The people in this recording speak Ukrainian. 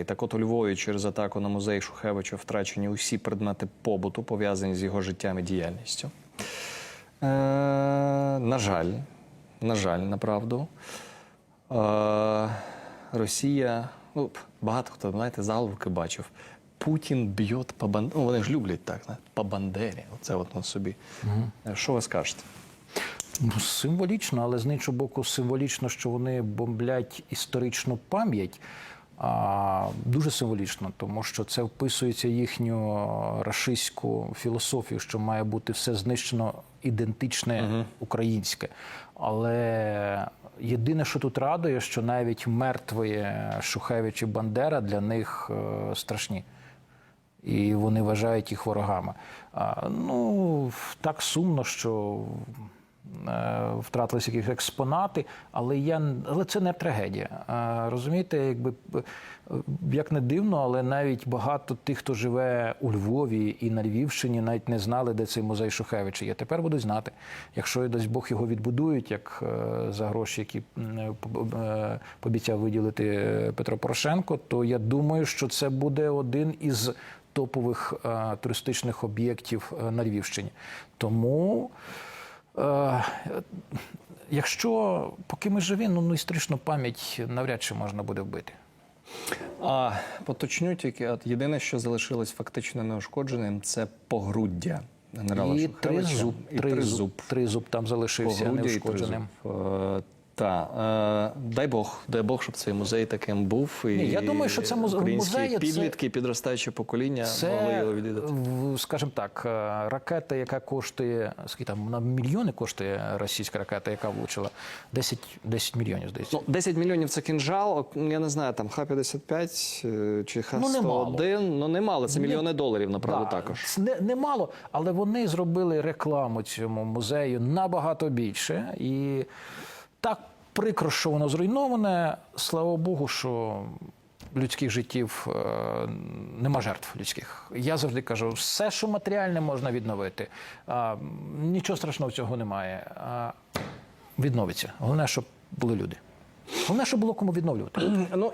І так от у Львові через атаку на музей Шухевича втрачені усі предмети побуту, пов'язані з його життям і діяльністю. Е, на жаль, на жаль, направду. Е, Росія, ну, багато хто, знаєте, заголовки бачив. Путін б'є по бан... Ну, вони ж люблять так, знаєте, по бандері. Оце от на собі. Е, Що ви скажете? Ну, символічно, але з іншого боку, символічно, що вони бомблять історичну пам'ять. А дуже символічно, тому що це вписується їхню рашистську філософію, що має бути все знищено ідентичне українське. Але єдине, що тут радує, що навіть мертві Шухевич і Бандера для них е, страшні і вони вважають їх ворогами. А, ну, так сумно, що е, втратилися якісь експонати, але я але це не трагедія. Розумієте, якби е, як не дивно, але навіть багато тих, хто живе у Львові і на Львівщині, навіть не знали, де цей музей Шухевича є. Тепер будуть знати. Якщо дасть Бог його відбудують, як е, за гроші, які е, пообіцяв виділити е, Петро Порошенко, то я думаю, що це буде один із топових е, туристичних об'єктів е, на Львівщині. Тому, е, якщо поки ми живі, ну, ну історичну пам'ять навряд чи можна буде вбити. А поточню тільки, от єдине, що залишилось фактично неушкодженим, це погруддя генерала І Шухевича. тризуб, І тризуб, тризуб. тризуб там залишився Погруддя і неушкодженим. тризуб. Е, Та е, дай Бог, дай Бог, щоб цей музей таким був. І Ні, я думаю, що це музе- українські музеї це- підлітки, підростаюче покоління могли його відвідати. скажімо так, е, ракета, яка коштує, скільки там вона мільйони коштує російська ракета, яка влучила 10, 10 мільйонів, здається. Ну, 10 мільйонів це кінжал. Я не знаю, там Х-55 е, чи Ну, немало. Х-101. Ну, немало. Це Не- мільйони доларів, направду, Да, також. Не, немало, але вони зробили рекламу цьому музею набагато більше. І так прикро, що воно зруйноване. Слава Богу, що людських життів е, нема жертв людських. Я завжди кажу, все, що матеріальне, можна відновити. Нічого страшного цього немає. Відновиться. Головне, щоб були люди. Головне, щоб було кому відновлювати. Ну,